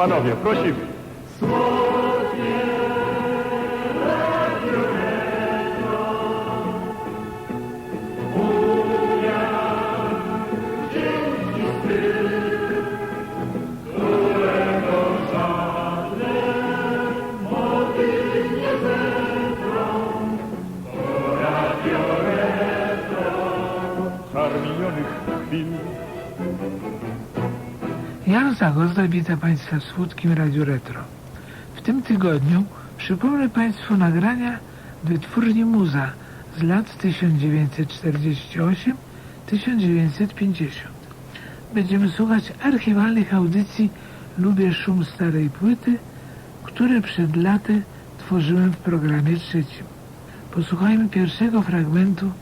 Panowie, prosimy. Jan Zagozda wita Państwa w Słódzkim Radiu Retro. W tym tygodniu przypomnę Państwu nagrania wytwórni Muza z lat 1948-1950. Będziemy słuchać archiwalnych audycji Lubię szum starej płyty, które przed laty tworzyłem w programie trzecim. Posłuchajmy pierwszego fragmentu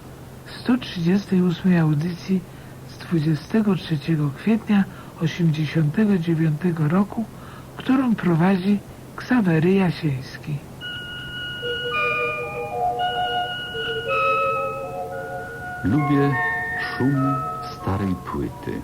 138 audycji z 23 kwietnia 89 roku, którą prowadzi Ksawery Jasieński. Lubię szum starej płyty.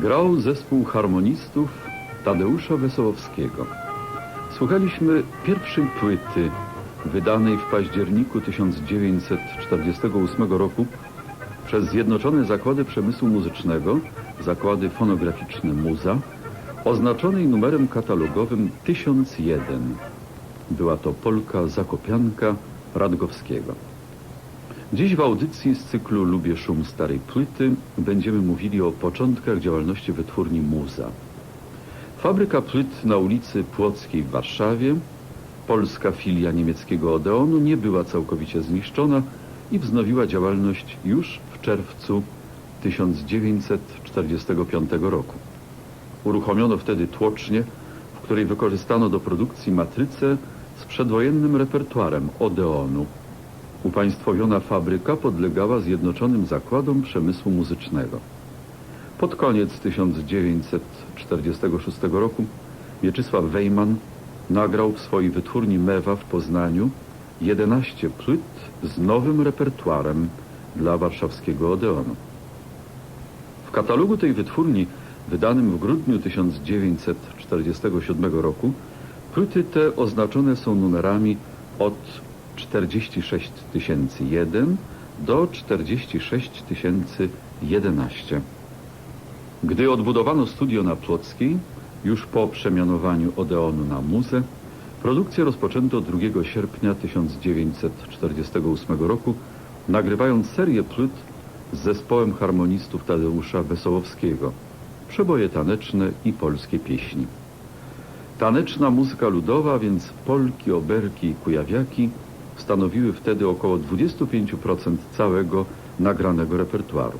Grał zespół harmonistów Tadeusza Wesołowskiego. Słuchaliśmy pierwszej płyty wydanej w październiku 1948 roku przez Zjednoczone Zakłady Przemysłu Muzycznego, zakłady fonograficzne Muza, oznaczonej numerem katalogowym 1001. Była to Polka Zakopianka Radgowskiego. Dziś w audycji z cyklu Lubię szum starej płyty będziemy mówili o początkach działalności wytwórni Muza. Fabryka płyt na ulicy Płockiej w Warszawie, polska filia niemieckiego Odeonu nie była całkowicie zniszczona i wznowiła działalność już w czerwcu 1945 roku. Uruchomiono wtedy tłocznię, w której wykorzystano do produkcji matrycę z przedwojennym repertuarem Odeonu. Upaństwowiona fabryka podlegała Zjednoczonym Zakładom Przemysłu Muzycznego. Pod koniec 1946 roku Mieczysław Wejman nagrał w swojej wytwórni Mewa w Poznaniu 11 płyt z nowym repertuarem dla warszawskiego Odeonu. W katalogu tej wytwórni, wydanym w grudniu 1947 roku, płyty te oznaczone są numerami od 46 001 do 46 011. Gdy odbudowano studio na Płockiej, już po przemianowaniu Odeonu na Muzę, produkcję rozpoczęto 2 sierpnia 1948 roku, nagrywając serię płyt z zespołem harmonistów Tadeusza Wesołowskiego, przeboje taneczne i polskie pieśni. Taneczna muzyka ludowa, więc polki, oberki i kujawiaki, stanowiły wtedy około 25% całego nagranego repertuaru.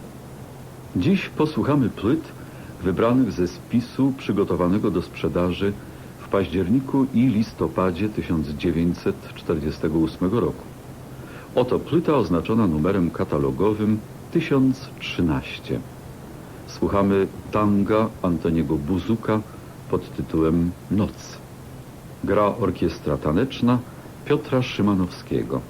Dziś posłuchamy płyt wybranych ze spisu przygotowanego do sprzedaży w październiku i listopadzie 1948 roku. Oto płyta oznaczona numerem katalogowym 1013. Słuchamy tanga Antoniego Buzuka pod tytułem Noc. Gra orkiestra taneczna Piotra Szymanowskiego.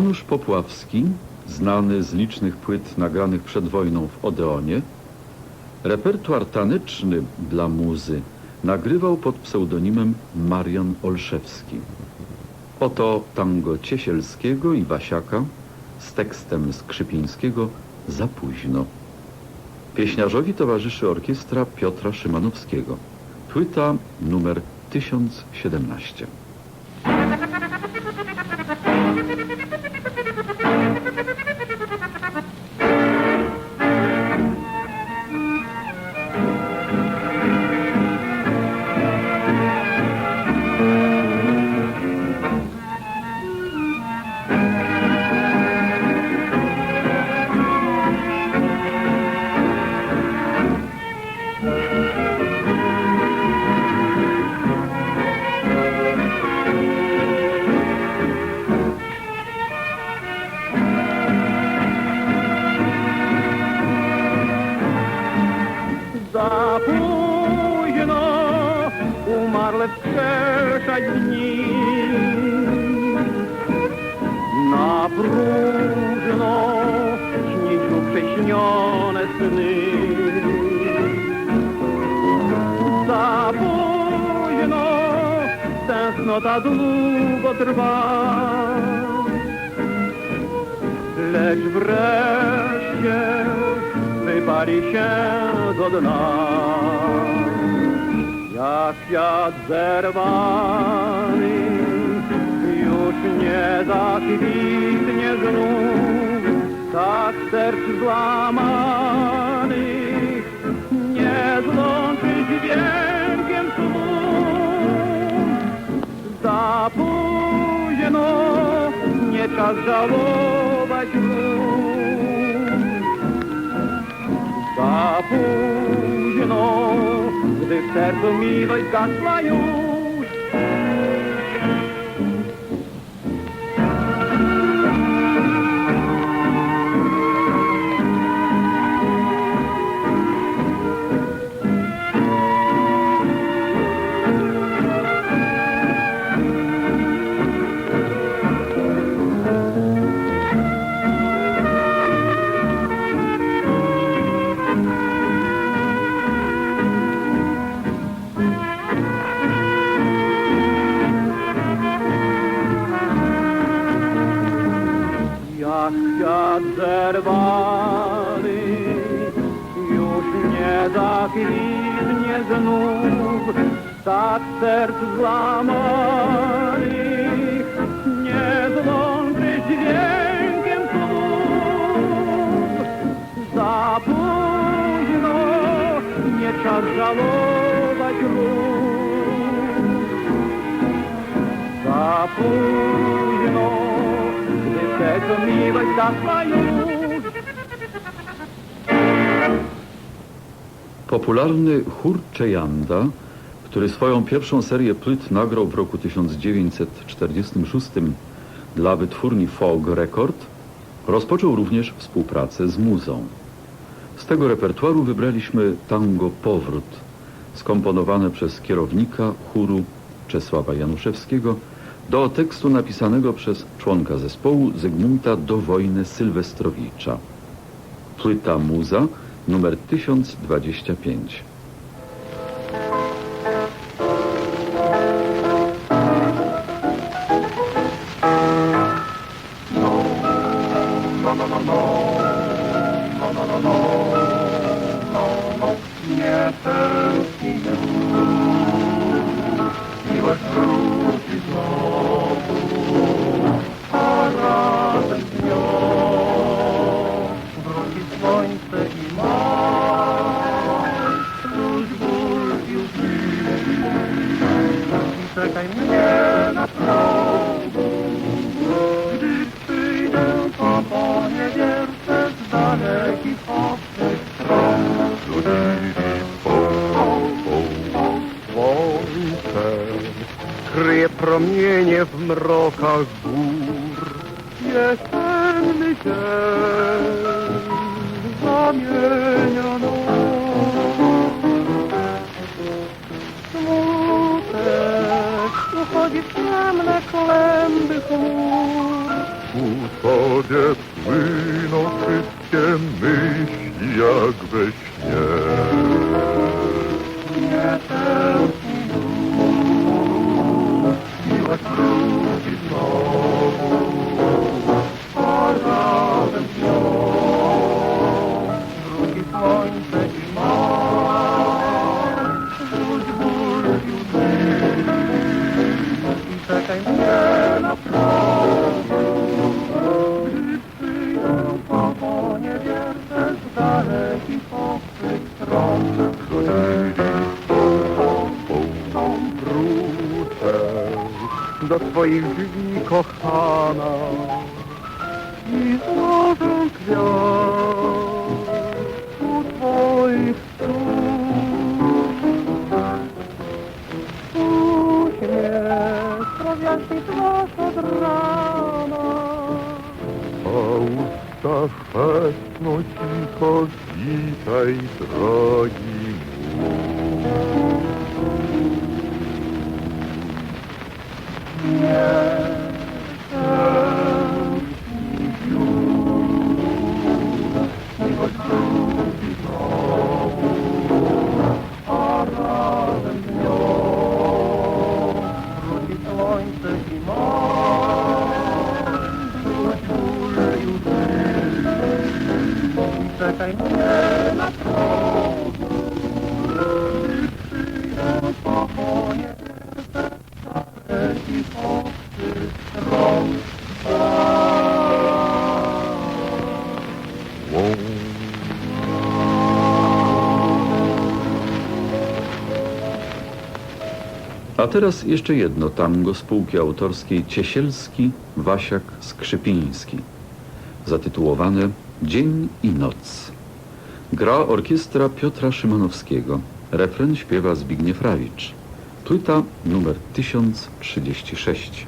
Janusz Popławski, znany z licznych płyt nagranych przed wojną w Odeonie, repertuar taneczny dla muzy nagrywał pod pseudonimem Marian Olszewski. Oto tango Ciesielskiego i Wasiaka z tekstem Skrzypińskiego za późno. Pieśniarzowi towarzyszy orkiestra Piotra Szymanowskiego. Płyta numer 1017. dni. Na próżno śnić uprześnione sny. Za późno tęsknota długo trwa. Lecz wreszcie wypali się do dna. Jak kwiat zerwany już nie zakwitnie znów, tak serc złamanych nie złączy dźwiękiem słów. Za późno, nie czas żałować już. Za późno, gdy w sercu miłość czas żałować lub. Za późno, gdy tego miłość. Popularny chór Czejanda, który swoją pierwszą serię płyt nagrał w roku 1946 dla wytwórni Fog Record, rozpoczął również współpracę z muzą. Z tego repertuaru wybraliśmy tango Powrót, skomponowane przez kierownika chóru Czesława Januszewskiego do tekstu napisanego przez członka zespołu Zygmunta do wojny Sylwestrowicza. Płyta Muza numer 1025. Czekaj mnie na progu, gdy przyjdę po poniewierce z dalekich obcych stron. Słońce kryje promienie w mrokach gór. Jesienny dzień Ku sobie płyną wszystkie myśli jak we śnie. Do twoich drzwi kochana i złożę kwiat Ай, дорогие. Yeah. Teraz jeszcze jedno tango spółki autorskiej Ciesielski, Wasiak, Skrzypiński, zatytułowane Dzień i Noc. Gra orkiestra Piotra Szymanowskiego. Refren śpiewa Zbigniew Rawicz. Płyta numer 1036.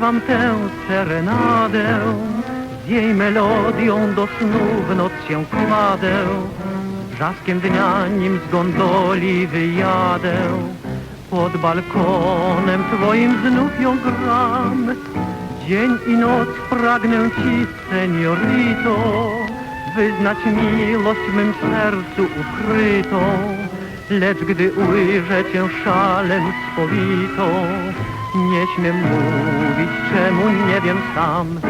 śpiewam tę serenadę, z jej melodią do snu w noc się kładę. Wrzaskiem dnia, nim z gondoli wyjadę, pod balkonem twoim znów ją gram. Dzień i noc pragnę ci, seniorito, wyznać miłość w mym sercu ukrytą. Lecz gdy ujrzę cię szalem spowitą, nie śmiem mówić, czemu nie wiem sam.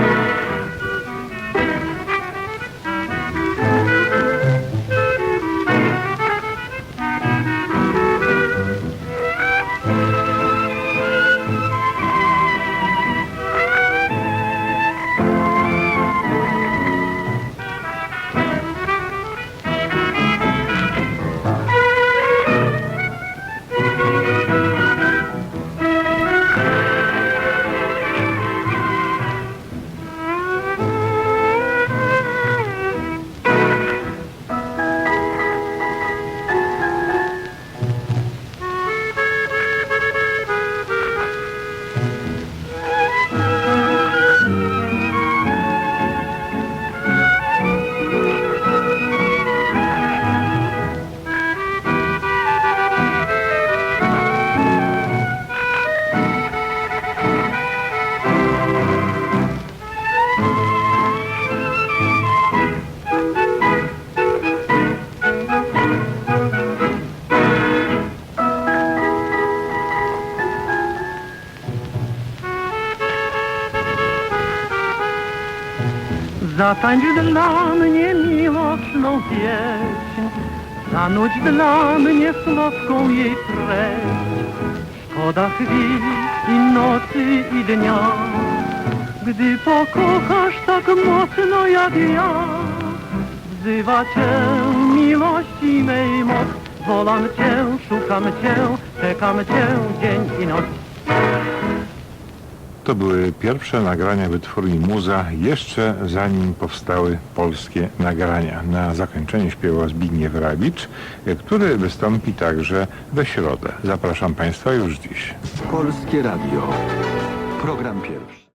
Pieśń, zanudź dla mnie słodką jej treść. Szkoda chwil i nocy i dnia, gdy pokochasz tak mocno jak ja. Wzywa cię miłości mej moc, wolam cię, szukam cię, czekam cię dzień i noc. To były pierwsze nagrania wytwórni Muza, jeszcze zanim powstały polskie nagrania. Na zakończenie śpiewał Zbigniew Rawicz, który wystąpi także we środę. Zapraszam Państwa już dziś. Polskie Radio. Program pierwszy.